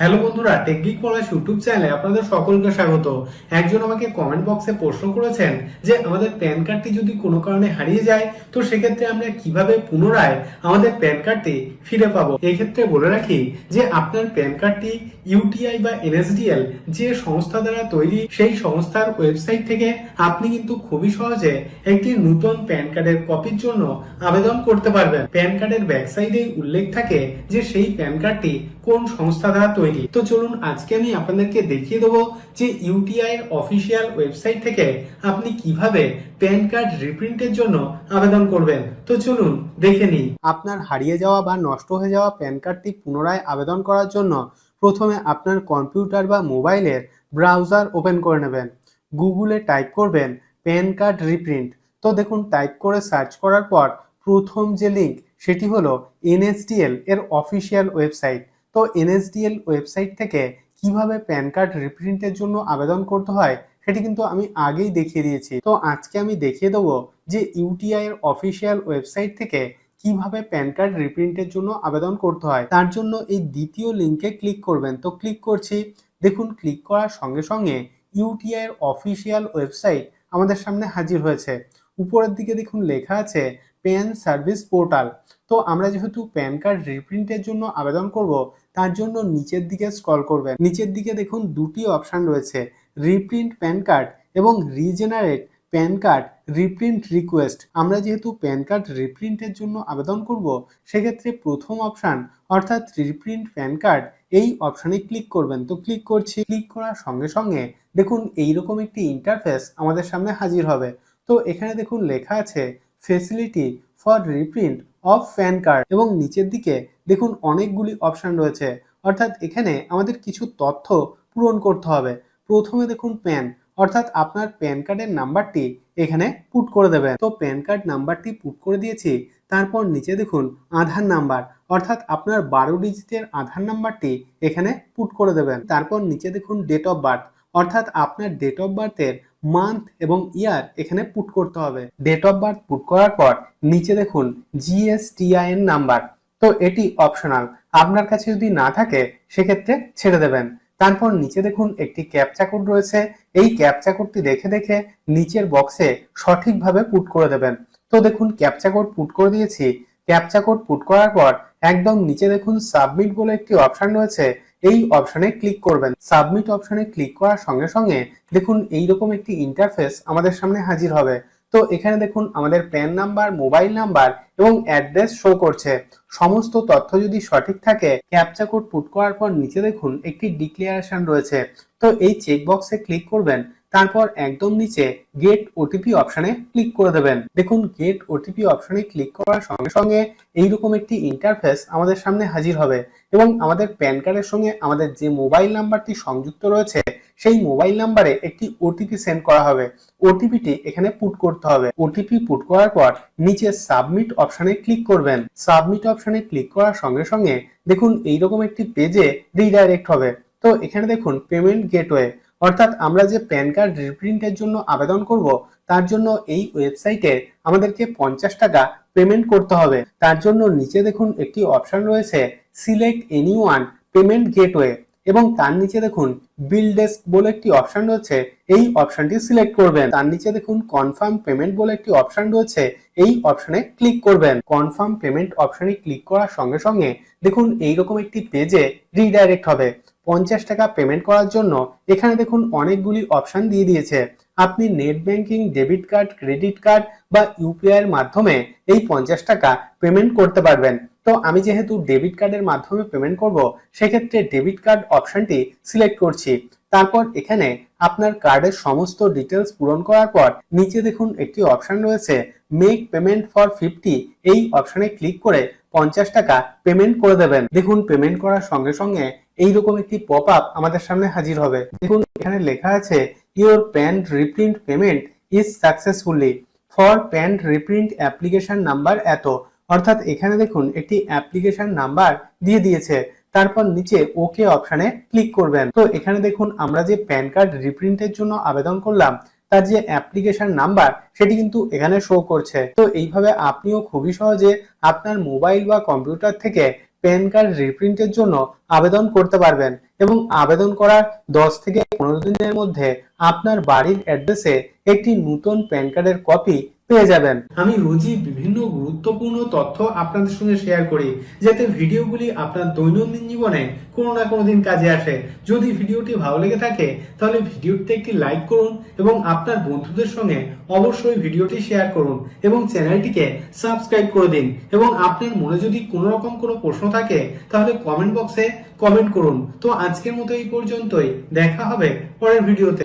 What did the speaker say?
Hello বন্ধুরা technique পলাশ YouTube চ্যানেলে আপনাদের সকলকে স্বাগত। একজন আমাকে কমেন্ট বক্সে প্রশ্ন করেছেন যে, আমাদের প্যান কার্ডটি যদি কোনো কারণে হারিয়ে যায়, তো সেক্ষেত্রে আমরা কীভাবে পুনরায় আমাদের প্যান কার্ডটি ফিরে পাবো? এক্ষেত্রে বলে রাখি যে, আপনার প্যান কার্ডটি ইউটিআই বা এনএসডিএল যে সংস্থা দ্বারা তৈরি, সেই সংস্থার ওয়েবসাইট থেকে আপনি কিন্তু খুবই সহজে একটি নতুন প্যান কার্ডের কপির জন্য আবেদন করতে পারবেন। প্যান কার্ডের ব্যাক সাইডে উল্লেখ থাকে যে, সেই প্যান কার্ডটি কোন সংস্থা দ্বারা তৈরি? তো চলুন আজকে আমি আপনাদেরকে দেখিয়ে দেবো যে ইউটিআই এর অফিসিয়াল ওয়েবসাইট থেকে আপনি কীভাবে প্যান কার্ড রিপ্রিন্টের জন্য আবেদন করবেন। তো চলুন দেখে নিই। আপনার হারিয়ে যাওয়া বা নষ্ট হয়ে যাওয়া প্যান কার্ডটি পুনরায় আবেদন করার জন্য প্রথমে আপনার কম্পিউটার বা মোবাইলের ব্রাউজার ওপেন করে নেবেন। গুগলে টাইপ করবেন প্যান কার্ড রিপ্রিন্ট। তো দেখুন, টাইপ করে সার্চ করার পর প্রথম যে লিঙ্ক, সেটি হলো এনএসডিএল এর অফিসিয়াল ওয়েবসাইট। তো এনএসডিএল ওয়েবসাইট থেকে কীভাবে প্যান কার্ড রিপ্রিন্টের জন্য আবেদন করতে হয়, সেটি কিন্তু আমি আগেই দেখিয়ে দিয়েছি। তো আজকে আমি দেখিয়ে দেবো যে ইউটিআই এর অফিসিয়াল ওয়েবসাইট থেকে কীভাবে প্যান কার্ড রিপ্রিন্টের জন্য আবেদন করতে হয়। তার জন্য এই দ্বিতীয় লিঙ্কে ক্লিক করবেন। তো ক্লিক করছি। দেখুন ক্লিক করার সঙ্গে সঙ্গে ইউটিআই এর অফিসিয়াল ওয়েবসাইট আমাদের সামনে হাজির হয়েছে। উপরের দিকে দেখুন লেখা আছে প্যান সার্ভিস পোর্টাল তো আমরা যেহেতু প্যান কার্ড রিপ্রিন্টের জন্য আবেদন করব, তার জন্য নিচের দিকে স্ক্রল করবেন। নিচের দিকে দেখুন দুটি অপশান রয়েছে রিপ্রিন্ট প্যান কার্ড এবং regenerate PAN card reprint request আমরা যেহেতু প্যান কার্ড রিপ্রিন্টের জন্য আবেদন করব, সেক্ষেত্রে প্রথম অপশান অর্থাৎ রিপ্রিন্ট প্যান কার্ড এই অপশানে ক্লিক করবেন। তো ক্লিক করছি ক্লিক করার সঙ্গে সঙ্গে দেখুন এইরকম একটি ইন্টারফেস আমাদের সামনে হাজির হবে। তো এখানে দেখুন লেখা আছে facility for reprint of PAN card এবং নিচের দিকে দেখুন অনেকগুলি অপশান রয়েছে। অর্থাৎ এখানে আমাদের কিছু তথ্য পূরণ করতে হবে। প্রথমে দেখুন প্যান অর্থাৎ আপনার প্যান কার্ডের নাম্বারটি এখানে পুট করে দেবেন। তো প্যান কার্ড নাম্বারটি পুট করে দিয়েছি। তারপর নিচে দেখুন আধার নাম্বার অর্থাৎ আপনার বারো ডিজিটের আধার নাম্বারটি এখানে পুট করে দেবেন। তারপর নিচে দেখুন ডেট অফ বার্থ অর্থাৎ আপনার ডেট অফ বার্থের মান্থ এবং ইয়ার এখানে পুট করতে হবে। ডেট অফ বার্থ পুট করার পর নিচে দেখুন জিএসটিআইএন নাম্বার তো এটি অপশনাল আপনার কাছে যদি না থাকে, সেক্ষেত্রে ছেড়ে দেবেন। তারপর নিচে দেখুন একটি ক্যাপচা কোড রয়েছে। এই ক্যাপচা কোডটি দেখে দেখে নিচের বক্সে সঠিকভাবে পুট করে দেবেন। তো দেখুন ক্যাপচা কোড পুট করে দিয়েছি। ক্যাপচা কোড পুট করার পর একদম নিচে দেখুন সাবমিট বলে একটি অপশন রয়েছে। এই অপশনে ক্লিক করবেন। সাবমিট অপশনে ক্লিক করার সঙ্গে সঙ্গে দেখুন এই রকম একটি ইন্টারফেস আমাদের সামনে হাজির হবে। তো এখানে দেখুন আমাদের প্যান নাম্বার মোবাইল নাম্বার এবং অ্যাড্রেস শো করছে। সমস্ত তথ্য যদি সঠিক থাকে ক্যাপচা কোড পুট করার পর নিচে দেখুন একটি ডিক্লিয়ারেশন রয়েছে। তো এই চেকবক্সে ক্লিক করবেন তারপর একদম নিচে গেট ওটিপি অপশানে ক্লিক করে দেবেন। দেখুন গেট ওটিপি অপশানে ক্লিক করার সঙ্গে সঙ্গে এইরকম একটি ইন্টারফেস আমাদের সামনে হাজির হবে এবং আমাদের প্যান কার্ডের সঙ্গে আমাদের যে মোবাইল নাম্বারটি সংযুক্ত রয়েছে, সেই মোবাইল নাম্বারে একটি ওটিপি সেন্ড করা হবে। ওটিপিটি এখানে পুট করতে হবে। ওটিপি পুট করার পর নিচে সাবমিট অপশানে ক্লিক করবেন। সাবমিট অপশানে ক্লিক করার সঙ্গে সঙ্গে দেখুন, এইরকম একটি পেজে রিডাইরেক্ট হবে। তো এখানে দেখুন পেমেন্ট গেটওয়ে অর্থাৎ আমরা যে প্যান কার্ড রিপ্রিন্টের জন্য আবেদন করব, তার জন্য এই ওয়েবসাইটে আমাদেরকে পঞ্চাশ টাকা পেমেন্ট করতে হবে। তার জন্য নিচে দেখুন একটি অপশন রয়েছে, select any one payment gateway, এবং তার নিচে দেখুন বিল ডেস্ক বলে একটি অপশন রয়েছে, এই অপশনটি সিলেক্ট করবেন। তার নিচে দেখুন কনফার্ম পেমেন্ট বলে একটি অপশন রয়েছে, এই অপশনে ক্লিক করবেন। কনফার্ম পেমেন্ট অপশনে ক্লিক করার সঙ্গে সঙ্গে দেখুন এইরকম একটি পেজে রিডাইরেক্ট হবে। পঞ্চাশ টাকা পেমেন্ট করার জন্য এখানে দেখুন অনেকগুলি অপশন দিয়ে দিয়েছে। আপনি net banking debit card credit card বা ইউপিআই এর মাধ্যমে এই পঞ্চাশ টাকা পেমেন্ট করতে পারবেন। তো আমি যেহেতু ডেবিট কার্ডের মাধ্যমে পেমেন্ট করব, সেক্ষেত্রে ডেবিট কার্ড অপশনটি সিলেক্ট করছি। তারপর এখানে আপনার কার্ডের সমস্ত ডিটেলস পূরণ করার পর নিচে দেখুন একটি অপশন রয়েছে মেক পেমেন্ট ফর ফিফটি এই অপশনে ক্লিক করে পঞ্চাশ টাকা পেমেন্ট করে দেবেন। দেখুন পেমেন্ট করার সঙ্গে সঙ্গে এইরকম একটি পপ আপ আমাদের সামনে হাজির হবে। দেখুন, এখানে লেখা আছে your PAN reprint payment is successfully for PAN reprint application number এত। অর্থাৎ এখানে দেখুন, একটি অ্যাপ্লিকেশন নাম্বার দিয়ে দিয়েছে। তারপর নিচে ওকে অপশানে ক্লিক করবেন। তো এখানে দেখুন, আমরা যে প্যান কার্ড রিপ্রিন্টের জন্য আবেদন করলাম, তার যে অ্যাপ্লিকেশন নাম্বার সেটি কিন্তু এখানে শো করছে। তো এইভাবে আপনিও খুবই সহজে আপনার মোবাইল বা কম্পিউটার থেকে প্যান কার্ড রিপ্রিন্টের জন্য আবেদন করতে পারবেন এবং আবেদন করার দশ থেকে পনেরো দিনের মধ্যে আপনার বাড়ির অ্যাড্রেসে একটি নতুন প্যান কার্ডের কপি পেয়ে যাবেন। আমি রোজই বিভিন্ন গুরুত্বপূর্ণ তথ্য আপনাদের সঙ্গে শেয়ার করি, যাতে ভিডিওগুলি আপনার দৈনন্দিন জীবনে কোনো না কোনো দিন কাজে আসে। যদি ভিডিওটি ভালো লেগে থাকে, তাহলে ভিডিওতে একটি লাইক করুন এবং আপনার বন্ধুদের সঙ্গে অবশ্যই ভিডিওটি শেয়ার করুন এবং চ্যানেলটিকে সাবস্ক্রাইব করে দিন। এবং আপনার মনে যদি কোনো রকম কোনো প্রশ্ন থাকে, তাহলে কমেন্ট বক্সে কমেন্ট করুন। তো আজকের মতো এই পর্যন্তই। দেখা হবে পরের ভিডিওতে